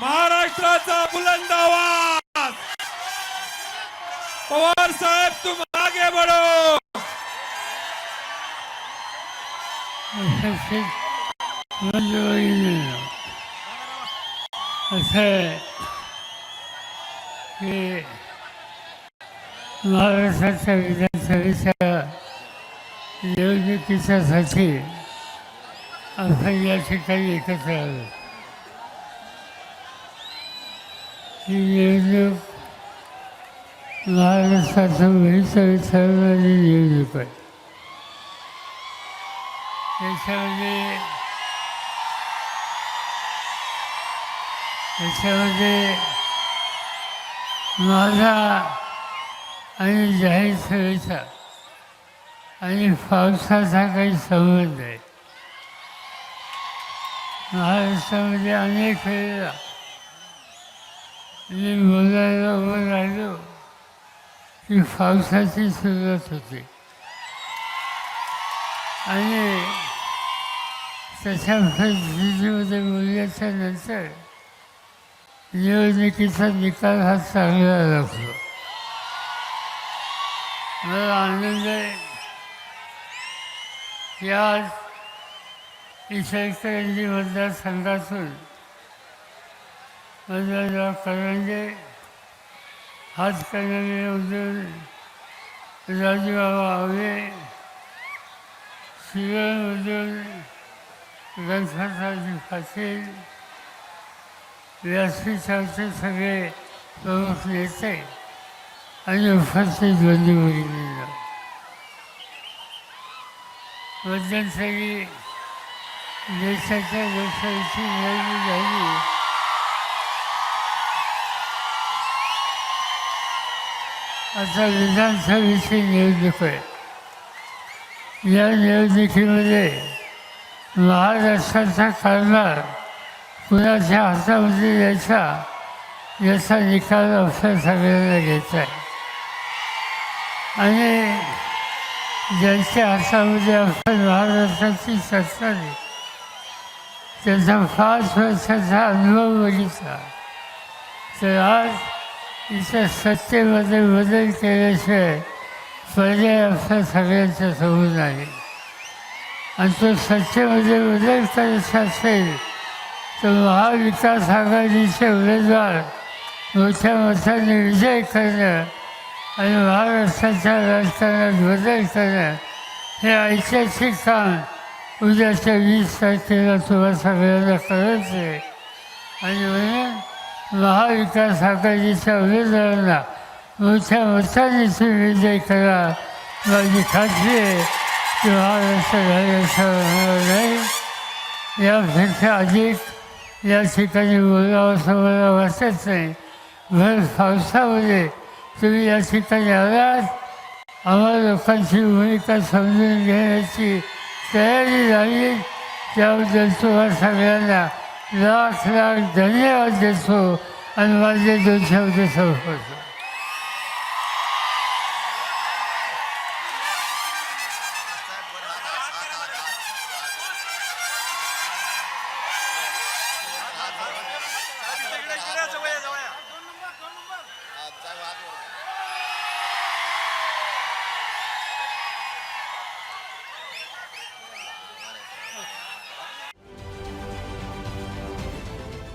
महाराष्ट्राचा बुलंद आवाज. पवार साहेब तुम आगे बढ़ो. उपस्थित की महाराष्ट्राच्या विधानसभेच्या निवडणुकीच्यासाठी आपण या ठिकाणी एकत्र आलो. निवडणूक महाराष्ट्राचं भविष्य ठरवणारी निवडणूक आहे त्याच्यामध्ये त्याच्यामध्ये माझा आणि जाहीर सभेचा आणि पावसाचा काही संबंध आहे. महाराष्ट्रामध्ये अनेक वेळेला मी बोलायला उभं राहिलो की पावसाची सुरुवात होते. आणि तशा परिस्थितीमध्ये बोलल्याच्या नंतर निवडणुकीचा निकाल हा चांगला लागतो. मला आनंद आहे की आज इचलकरंजी मतदारसंघातून मतदारराव करंजे हातकणंगलेमधून राजूबाबा आवे उद्योग गणपतरावजी पाटील व्यासपीठाचे सगळे प्रमुख नेते आणि उपस्थित बंधू भगिनींना मध्यंतरी देशाच्या लोकशाहीची निवडणूक झाली. आता विधानसभेची निवडणूक आहे या निवडणुकीमध्ये महाराष्ट्राचा कारभार कुणाच्या हातामध्ये यायचा याचा निकाल आपल्या सगळ्यांना घ्यायचा आहे. आणि ज्यांच्या हातामध्ये आपण महाराष्ट्राची सत्ता आहे त्याचा पाच वर्षाचा अनुभव बघितला. तर आज इथं सत्तेमध्ये बदल केल्याशिवाय पर्याय आपल्या सगळ्यांच्या समोर नाही. आणि तो सत्तेमध्ये बदल करायचा असेल तर महाविकास आघाडीचे उमेदवार मोठ्या मताने विजय करणं आणि महाराष्ट्राच्या राजकारणात बदल करणं हे ऐतिहासिक काम उद्याच्या वीस तारखेला तुम्हाला सगळ्यांना करायचं आहे आणि म्हणून महाविकास आघाडीच्या उमेदवारांना मोठ्या मताने तुम्ही विजय करा. माझी खात्री आहे की महाराष्ट्र झाल्याचं होणार नाही. यापेक्षा अधिक या ठिकाणी बोलावं असं मला वाटत नाही भर पावसामध्ये तुम्ही या ठिकाणी आलात. आम्हा लोकांची भूमिका समजून घेण्याची तयारी झाली. त्याबद्दल तुम्हाला सगळ्यांना लाख लाख धन्यवाद देतो आणि माझे दोन शब्द संपवतो.